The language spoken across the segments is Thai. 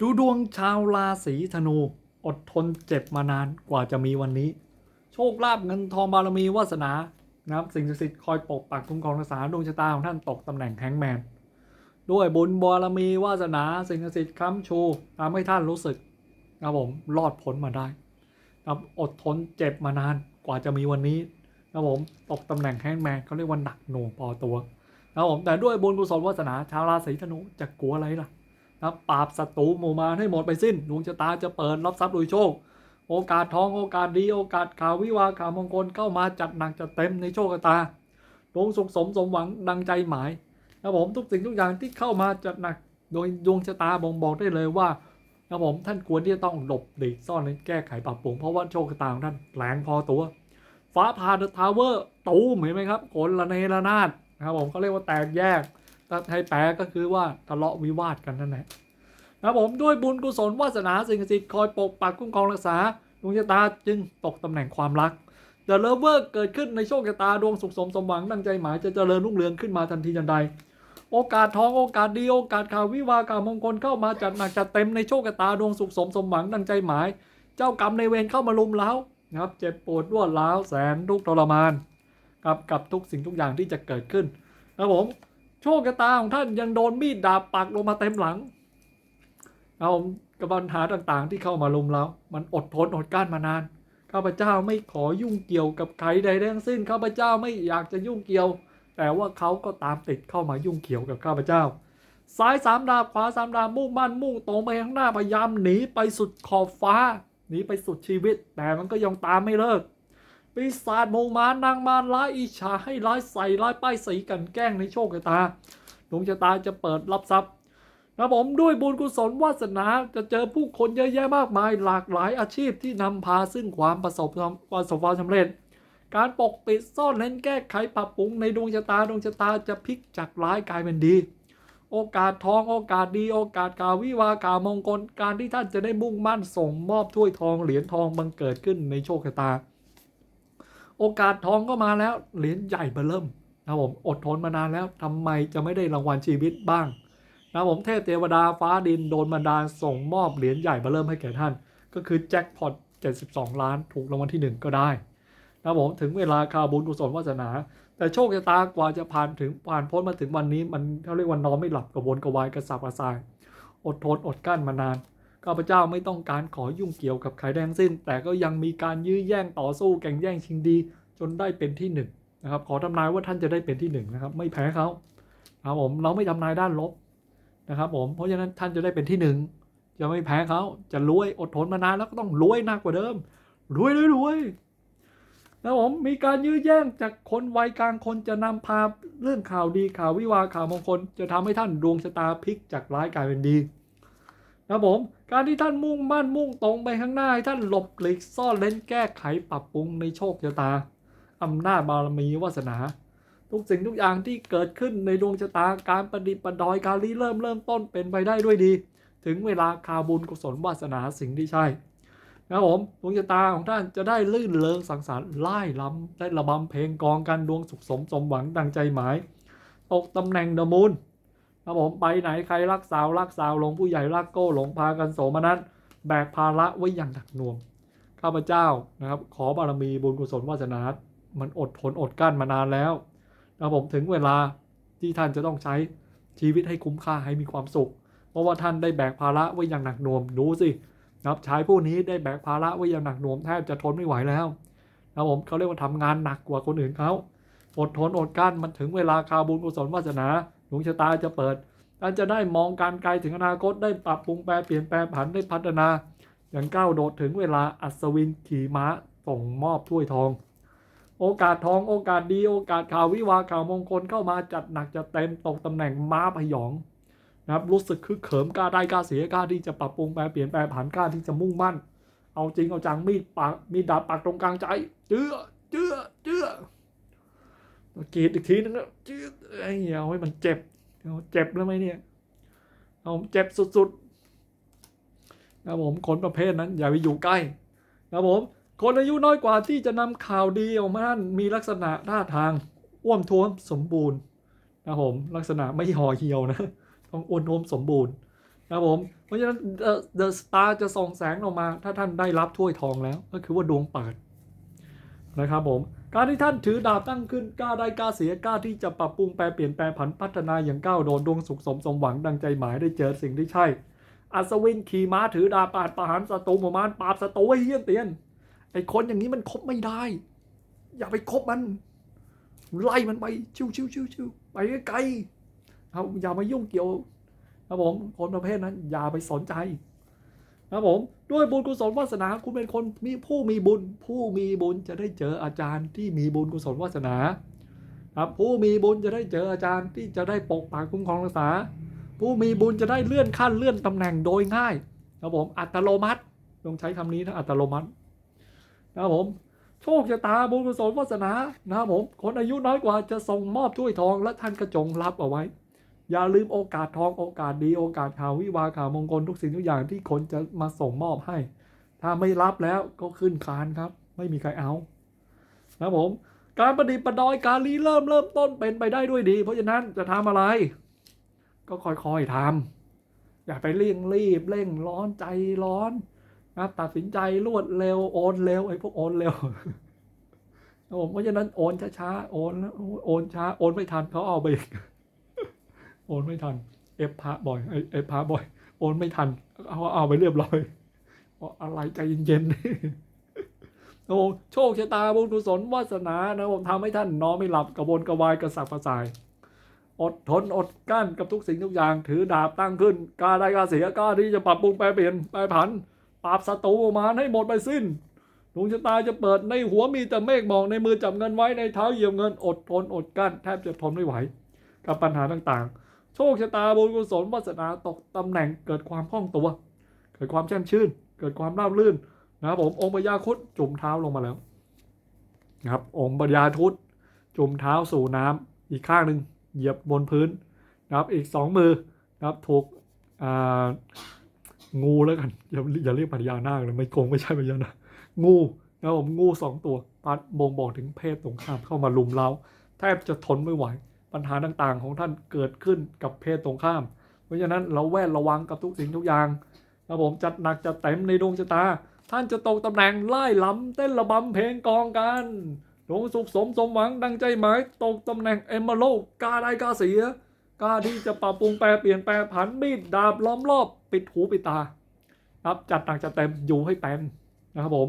ดูดวงชาวราศีธนูอดทนเจ็บมานานกว่าจะมีวันนี้ โชคลาภเงินทองบารมีวาสนานะครับสิ่งศักดิ์สิทธิ์คอยปกปักคุ้มครองรักษาดวงชะตาของท่านตกตำแหน่งแฮงแมนด้วยบุญบารมีวาสนาสิ่งศักดิ์สิทธิ์ค้ำชูทำให้ท่านรู้สึกนะครับผมรอดพ้นมาได้นะครับอดทนเจ็บมานานกว่าจะมีวันนี้นะครับผมตกตำแหน่งแฮงแมนเขาเรียกว่าหนักหน่วงพอตัวนะครับผมแต่ด้วยบุญกุศลวาสนาชาวราศีธนูจะกลัวอะไรล่ะ นะปราบศัตรูหมู่มารให้หมดไปสิ้นดวงชะตาจะเปิดรับทรัพย์โดยโชค โอกาสทองโอกาสดีโอกาสข่าววิวาข่าวมงคลเข้ามาจัดหนักจัดเต็มในโชคชะตาดวงสุขสมสมหวังดังใจหมายนะผมทุกสิ่งทุกอย่างที่เข้ามาจัดหนักโดยดวงชะตาบ่งบอกได้เลยว่านะผมท่านควรที่จะต้องหลบหลีกซ่อนและแก้ไขปรับปรุงเพราะว่าโชคชะตาของท่านแรงพอตัว ฟ้าผ่าเดอะทาวเวอร์ตูมเห็นไหมครับโกนละเนระนาดนะครับผมเขาเรียกว่าแตกแยก ถ้าให้แปลก็คือว่าทะเลาะวิวาทกันนั่นแหละนะครับผมด้วยบุญกุศลวาสนาสิ่งศักดิ์สิทธิ์คอยปกปักคุ้มครองรักษาดวงชะตาจึงตกตำแหน่งความรักเดอะเลเวอร์เกิดขึ้นในโชคชะตาดวงสุขสมสมหวังดังใจหมายจะเจริญรุ่งเรืองขึ้นมาทันทีทันใด โอกาสทองโอกาสดีโอกาสข่าววิวาห์ข่าวมงคลเข้ามาจัดหนักจัดเต็มในโชคชะตาดวงสุขสมสมหวังดังใจหมาย เจ้ากรรมในเวรเข้ามาลุมเล้านะครับเจ็บปวดรวดร้าวแสนทุกข์ทรมาน กับกับทุกสิ่งทุกอย่างที่จะเกิดขึ้นนะครับผม โชคชะตาของท่านยังโดนมีดดาบปักลงมาเต็มหลัง เอากับปัญหาต่างๆ ที่เข้ามาลุมเรา มันอดทนอดกลั้นมานาน ข้าพเจ้าไม่ขอยุ่งเกี่ยวกับใครใดทั้งสิ้น ข้าพเจ้าไม่อยากจะยุ่งเกี่ยว แต่ว่าเขาก็ตามติดเข้ามายุ่งเกี่ยวกับข้าพเจ้า ซ้ายสามดาบขวาสามดาบมุ่งมั่นมุ่งตรงไปข้างหน้าพยายามหนีไปสุดขอบฟ้าหนีไปสุดชีวิต แต่มันก็ยังตามไม่เลิก ปีศาจโมงมานางมารร้ายอิจฉาให้ร้ายใส่ร้ายป้ายสีกันแกล้งในโชคชะตาดวงชะตาจะเปิดรับทรัพย์นะผมด้วยบุญกุศลวาสนาจะเจอผู้คนเยอะแยะมากมายหลากหลายอาชีพที่นำพาซึ่งความประสบความประสบความสำเร็จ การปกปิดซ่อนเล้นแก้ไขปรับปรุงในดวงชะตาดวงชะตาจะพลิกจากร้ายกลายเป็นดี โอกาสทองโอกาสดี โอกาสข่าวิวาห์ข่ามงคลการที่ท่านจะได้มุ่งมั่นส่งมอบถ้วยทองเหรียญทองบังเกิดขึ้นในโชคชะตา โอกาสทองก็มาแล้ว เหรียญใหญ่เบเริ่มนะผมอดทนมานานแล้วทำไมจะไม่ได้รางวัลชีวิตบ้างนะผมเทพเทวดาฟ้าดินโดนบันดาลส่งมอบเหรียญใหญ่มาเริ่มให้แก่ท่าน ก็คือแจ็คพอต72 ล้านถูกรางวัลที่ 1 ก็ได้นะผมถึงเวลาคาบุญกุศลวาสนา แต่โชคชะตากว่าจะผ่านถึงผ่านพ้นมาถึงวันนี้ มันเขาเรียกว่านอนไม่หลับกระวนกระวายกระสับกระส่าย อดทนอดกั้นมานาน ข้าพเจ้าไม่ต้องการขอยุ่งเกี่ยวกับใครแดงสิ้น แต่ก็ยังมีการยื้อแย่งต่อสู้แข่งแย่งชิงดี จนได้เป็นที่หนึ่งนะครับขอทำนายว่าท่านจะได้เป็นที่หนึ่งนะครับไม่แพ้เขาครับผมเราไม่ทำนายด้านลบนะครับผมเพราะฉะนั้นท่านจะได้เป็นที่หนึ่งจะไม่แพ้เขาจะรวยอดทนมานานแล้วก็ต้องรวยหนักกว่าเดิมรวยรวยรวยนะครับผมมีการยื้อแย่งจากคนวัยกลางคนจะนำพาเรื่องข่าวดีข่าววิวาข่าวมงคล จะทำให้ท่านดวงชะตาพลิกจากร้ายกลายเป็นดี นะครับผมการที่ท่านมุ่งมั่นมุ่งตรงไปข้างหน้าให้ท่านหลบหลีกซ่อนเล้นแก้ไขปรับปรุงในโชคชะตาอำนาจบารมีวาสนา ทุกสิ่งทุกอย่างที่เกิดขึ้นในดวงชะตาการประดิษฐ์ประดอยการริเริ่มเริ่มต้นเป็นไปได้ด้วยดี ถึงเวลาคาบุญกุศลวาสนาสิ่งที่ใช่นะครับผมดวงชะตาของท่านจะได้ลื่นเลิงสังสรรค์ไล่ล้ำได้ระบำเพลงกองกันดวงสุขสมสมหวังดังใจหมาย ตกตำแหน่งเดอะมูน ครับผมไปไหนใครรักสาวรักสาวหลงผู้ใหญ่รักโก้หลงพากันโสมนัสแบกภาระไว้อย่างหนักหน่วงข้าพเจ้านะครับ ขอบารมีบุญกุศลวาสนา มันอดทนอดกั้นมานานแล้วนะครับผมถึงเวลาที่ท่านจะต้องใช้ชีวิตให้คุ้มค่าให้มีความสุข เพราะว่าท่านได้แบกภาระไว้อย่างหนักหน่วงดูสินะครับชายผู้นี้ได้แบกภาระไว้อย่างหนักหน่วงแทบจะทนไม่ไหวแล้วนะครับผมเขาเรียกว่าทำงานหนักกว่าคนอื่นเขาอดทนอดกั้นมันถึงเวลาคาบุญกุศลวาสนา ดวงชะตาจะเปิดท่านจะได้มองการไกลถึงอนาคตได้ปรับปรุงแปลเปลี่ยนแปลผันได้พัฒนา อย่างก้าวโดดถึงเวลาอัศวินขี่ม้าส่งมอบถ้วยทอง โอกาสทองโอกาสดีโอกาสข่าววิวาข่าวมงคลเข้ามาจัดหนักจัดเต็มตกตำแหน่งม้าพยองนะครับรู้สึกคึกเขิมกล้าได้กล้าเสียกล้าที่จะปรับปรุงแปลเปลี่ยนแปลผันกล้าที่จะมุ่งมั่น เอาจริงเอาจังมีดปากมีดดาบปักตรงกลางใจเจื้อเจื้อเจื้อกรีดอีกทีนึงเจื้อ ไอ้เหี้ยเอาให้มันเจ็บเอาเจ็บแล้วไหมเนี่ยเอาเจ็บสุดๆนะผมคนประเภทนั้นอย่าไปอยู่ใกล้นะผมคนอายุน้อยกว่าที่จะนำข่าวดีออกมาท่านมีลักษณะท่าทางอ้วนท้วมสมบูรณ์นะผมลักษณะไม่ห่อเหี่ยวนะต้องอ้วนท้วมสมบูรณ์นะผมเพราะฉะนั้น The, The Star จะส่องแสงออกมา ถ้าท่านได้รับถ้วยทองแล้ว ก็คือว่าดวงเปิดนะครับผม การที่ท่านถือดาบตั้งขึ้นกล้าได้กล้าเสียกล้าที่จะปรับปรุงแปลเปลี่ยนแปลผันพัฒนาอย่างก้าวโดนดวงสุขสมสมหวังดังใจหมายได้เจอสิ่งที่ใช่ อัศวินขี่ม้าถือดาบปาดประหารศัตรูหมู่มานปราบศัตรูไอ้เฮี้ยนเตียน ไอ้คนอย่างนี้มันคบไม่ได้ อย่าไปคบมัน ไล่มันไปชิวชิวชิวชิวไปไกลอย่ามายุ่งเกี่ยวครับผมคนประเภทนั้นอย่าไปสนใจ ครับผมด้วยบุญกุศลวาสนาคุณเป็นคนมีผู้มีบุญ ผู้มีบุญจะได้เจออาจารย์ที่มีบุญกุศลวาสนาครับผู้มีบุญจะได้เจออาจารย์ที่จะได้ปกปักคุ้มครองรักษา ผู้มีบุญจะได้เลื่อนขั้นเลื่อนตำแหน่งโดยง่ายครับผมอัตโนมัติต้องใช้คำนี้นะอัตโนมัตินะครับผมโชคชะตาบุญกุศลวาสนานะครับผมคนอายุน้อยกว่าจะส่งมอบถ้วยทองและท่านกระจงรับเอาไว้ อย่าลืมโอกาสทองโอกาสดีโอกาสข่าววิวาข่าวมงคลทุกสิ่งทุกอย่างที่คนจะมาส่งมอบให้ ถ้าไม่รับแล้วก็ขึ้นคานครับ ไม่มีใครเอานะผม การประดิษฐ์ประดอยการรีเริ่มเริ่มต้นเป็นไปได้ด้วยดี เพราะฉะนั้นจะทำอะไร ก็ค่อยๆทำอย่าไปเร่งรีบเร่งร้อนใจร้อนนะตัดสินใจรวดเร็วโอนเร็วไอ้พวกโอนเร็วผมเพราะฉะนั้นโอนช้าๆโอนโอนช้าโอนไม่ทันเขาเอาไปอีก โอนไม่ทัน เอฟพระบ่อยเอฟพระบ่อย โอนไม่ทัน เอาเอาไปเรียบร้อยอกอะไรใจเย็นๆ โอ้โชคชะตาบุญกุศลวาสนานะผมทำให้ท่านนอนไม่หลับกระวนกระวายกระสับกระส่าย อดทนอดกั้นกับทุกสิ่งทุกอย่าง ถือดาบตั้งขึ้นกาได้กาเสียก้าที่จะปรับปรุงแปลเปลี่ยนแปลผันปราบศัตรูมารให้หมดไปสิ้นดวงชะตาจะเปิดในหัวมีแต่เมฆหมอกในมือจับเงินไว้ในเท้าเหยียบเงินอดทนอดกั้นแทบจะทนไม่ไหว กับปัญหาต่างๆ โชคชะตาบุญกุศลวาสนาตกตำแหน่งเกิดความคล่องตัว เกิดความแช่มชื่น เกิดความราบรื่นนะครับผมองค์พญาคุดจุ่มเท้าลงมาแล้วนะครับองค์พญาทุดจุ่มเท้าสู่น้ำอีกข้างหนึ่งเหยียบบนพื้นนะครับอีกสองมือนะครับถูกงูแล้วกันอย่าอย่าเรียกพญานาคเลยไม่โกงไม่ใช่พญานาคงูนะครับผมงูสองตัวพัดบ่งบอกถึงเพศตรงข้ามเข้ามาลุมเล้าแทบจะทนไม่ไหว ปัญหาต่างๆ ของท่านเกิดขึ้นกับเพศตรงข้าม เพราะฉะนั้นเราแวดระวังกับทุกสิ่งทุกอย่างครับผมจัดหนักจัดเต็มในดวงชะตา ท่านจะตกตำแหน่งไล่ล้ำเต้นระบำเพลงกองกันดวงสุขสมสมหวังดังใจหมายตกตำแหน่งเอมเมโลกล้าได้กาเสียกล้าที่จะปรับปรุงแปลเปลี่ยนแปลผันมีดดาบล้อมรอบปิดหูปิดตาครับจัดหนักจัดเต็มอยู่ให้เป็นนะครับผม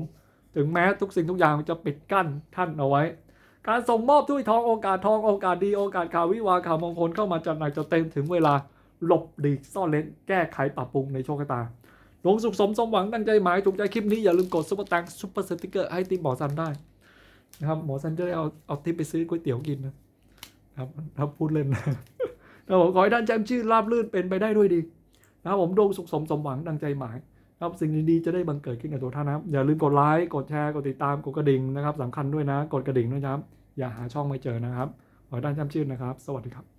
ถึงแม้ทุกสิ่งทุกอย่างจะปิดกั้นท่านเอาไว้ การส่งมอบถ้วยทองโอกาสทองโอกาสดีโอกาสข่าววิวาข่าวมงคลเข้ามาจัดหนักจัดเต็มถึงเวลาหลบหลีกซ่อนเลนแก้ไขปรับปรุงในโชคชะตาดวงสุขสมสมหวังดังใจหมายถูกใจคลิปนี้อย่าลืมกดซุปเปอร์ตังซุปเปอร์สติกเกอร์ให้ติมหมอซันได้นะครับหมอซันจะได้เอาเอาทิปไปซื้อก๋วยเตี๋ยวกินนะครับถ้าพูดเล่นนะผมขอให้ท่านแจ้มชื่อราบลื่นเป็นไปได้ด้วยดีนะครับผมดวงสุขสมสมหวังดังใจหมาย ครับสิ่งดีๆจะได้บังเกิดขึ้นกับตัวท่านนะครับ อย่าลืมกดไลค์กดแชร์กดติดตามกดกระดิ่งนะครับสำคัญด้วยนะ กดกระดิ่งด้วยนะครับ อย่าหาช่องไม่เจอนะครับขอให้ท่านจำชื่อนะครับ สวัสดีครับ